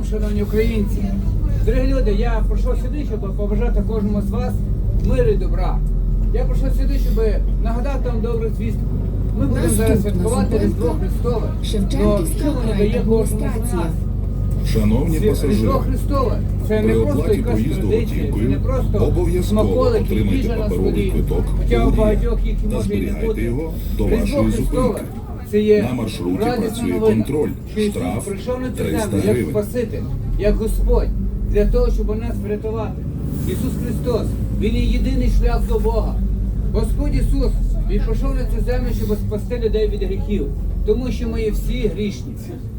Шалом, шановні українці. Дорогі люди, я прийшов сюди, щоб побажати кожному з вас миру і добра. Я прийшов сюди, щоб нагадати вам добру звістку. Ми будемо зараз святкувати Різдво Христове. Шевченківська Но що воно дає кожному з райадміністрація. Шановні Різдво пасажири, Христове це не при просто оплаті якась проїзду традиція, це не готівкою просто обов'язково смаколики, отримайте їжа на паперовий столі. квиток Хоча у багатьох їх і та може і не зберігайте бути. його до Різдво вашої Христове зупинки. Це є На маршруті працює новина, контроль. Штраф прийшов на цю 300 землю як. Спаситель, як Господь, для того, щоб нас врятувати. Ісус Христос, Він є єдиний шлях до Бога. Господь Ісус, Він прийшов на цю землю, щоб спасти людей від гріхів, тому що ми є всі грішні.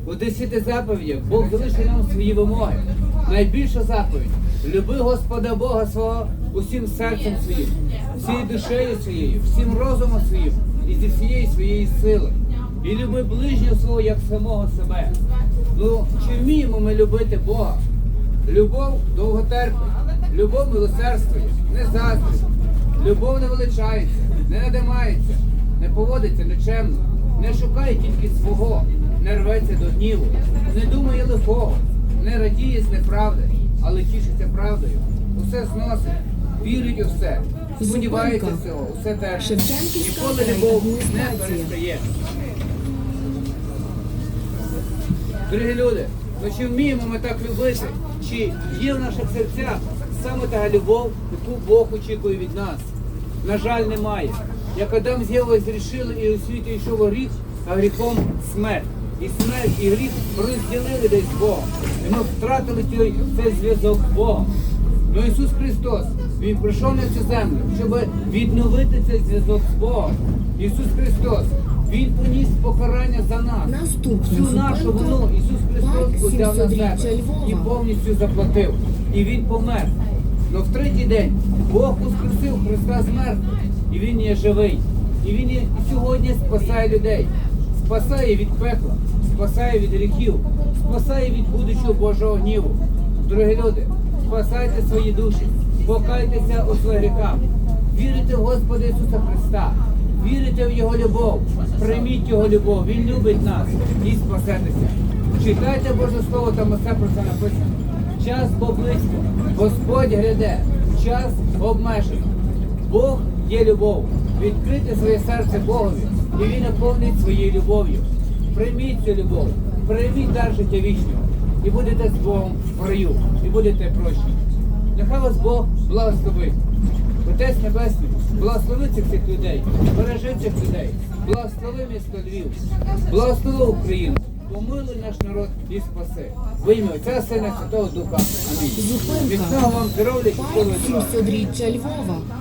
У десяти заповідях Бог залишив нам свої вимоги. Найбільша заповідь люби Господа Бога свого усім серцем своїм, всією душею своєю, всім розумом своїм і зі всієї своєї сили. І люби ближнього свого як самого себе. Ну, чи вміємо ми любити Бога? Любов довготерпить, любов милосердствує, не заздрить, любов не величається, не надимається, не поводиться нечемно, не шукає тільки свого, не рветься до гніву, не думає лихого, не радіє з неправди, але тішиться правдою. Усе зносить, вірить у все, сподівається всього, усе. Шевченківська Ніколи любов не перестає. Дорогі люди, ну чи вміємо ми так любити? Чи є в наших серцях саме та любов, яку Бог очікує від нас? На жаль, немає. Як Адам з Євою зрішили і у світі йшов гріх, а гріхом смерть. І смерть, і гріх розділили десь Бога. І ми втратили цей, зв'язок з Богом. Ну Ісус Христос, Він прийшов на цю землю, щоб відновити цей зв'язок з Богом. Ісус Христос, Він поніс покарання за нас. Наступна Всю нашу зупинка вину Ісус Христос взяв на себе 700-річчя Львова. і повністю заплатив. І Він помер. Но в третій день Бог воскресив Христа з мертвих. І Він є живий. І Він є і сьогодні спасає людей. Спасає від пекла, спасає від гріхів, спасає від будучого Божого гніву. Дорогі люди, спасайте свої душі, покайтеся у своїх гріхах. Вірите в Господа Ісуса Христа, вірите в Його любов, прийміть Його любов, Він любить нас і спасетеся. Читайте Боже Слово, там усе про це написано. Час поблизько, Господь гряде, час обмежений. Бог є любов. Відкрите своє серце Богові, і Він наповнить своєю любов'ю. Прийміть цю любов, прийміть дар життя вічного, і будете з Богом в раю, і будете прощені. Нехай вас Бог благословить. Отець Небесний, благослови цих всіх людей, бережи цих людей, благослови місто Львів, благослови Україну, помилуй наш народ і спаси. В ім'я Отця Сина Святого Духа. Амінь. Зупинка. Міцного вам здоров'я і щасливого дня. 700-річчя Львова.